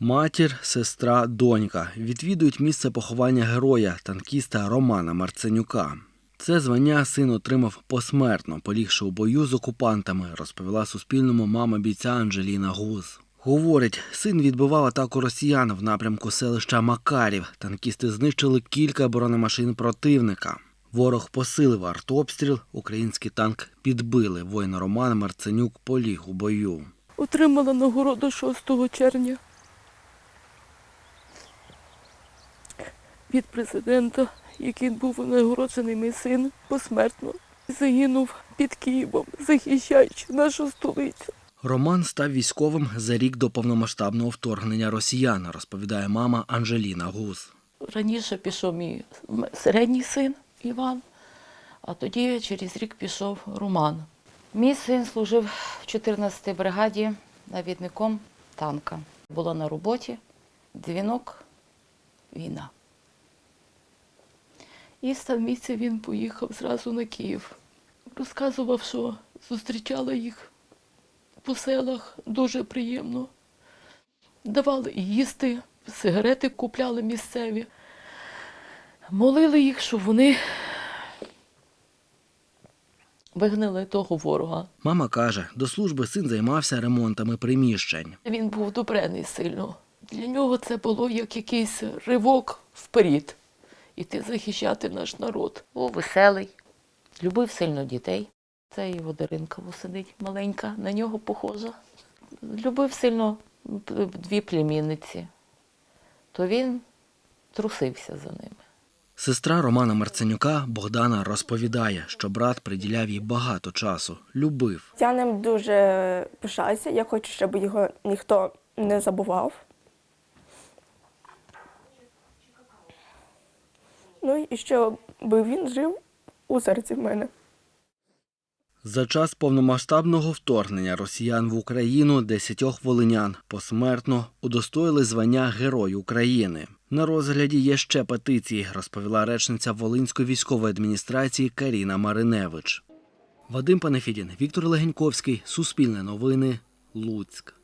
Матір, сестра, донька відвідують місце поховання героя, танкіста Романа Марценюка. Це звання син отримав посмертно, полігши у бою з окупантами, розповіла Суспільному мама бійця Анжеліна Гуз. Говорить, син відбивав атаку росіян в напрямку селища Макарів. Танкісти знищили кілька бронемашин противника. Ворог посилив артобстріл, український танк підбили. Воїн Роман Марценюк поліг у бою. Отримала нагороду 6 червня від президента, який був нагороджений мій син посмертно. Загинув під Києвом, захищаючи нашу столицю. Роман став військовим за рік до повномасштабного вторгнення росіян, розповідає мама Анжеліна Гуз. Раніше пішов мій середній син Іван, а тоді через рік пішов Роман. Мій син служив в 14-й бригаді навідником танка. Була на роботі, дзвінок, війна. І з там місця він поїхав зразу на Київ. Розказував, що зустрічала їх по селах дуже приємно. Давали їсти, сигарети купляли місцеві. Молили їх, щоб вони вигнали того ворога. Мама каже, до служби син займався ремонтами приміщень. Він був добрений сильно. Для нього це було як якийсь ривок вперед. Іти захищати наш народ. Був веселий, любив сильно дітей. Це його Даринка сидить маленька, на нього похожа. Любив сильно дві племінниці, то він трусився за ними. Сестра Романа Марценюка Богдана розповідає, що брат приділяв їй багато часу, любив. Я ним дуже пишаюся. Я хочу, щоб його ніхто не забував. Ну і щоб він жив у серці в мене. За час повномасштабного вторгнення росіян в Україну десятьох волинян посмертно удостоїли звання Герой України. На розгляді є ще петиції, розповіла речниця Волинської військової адміністрації Каріна Мариневич. Вадим Панафідін, Віктор Легеньковський, Суспільне новини, Луцьк.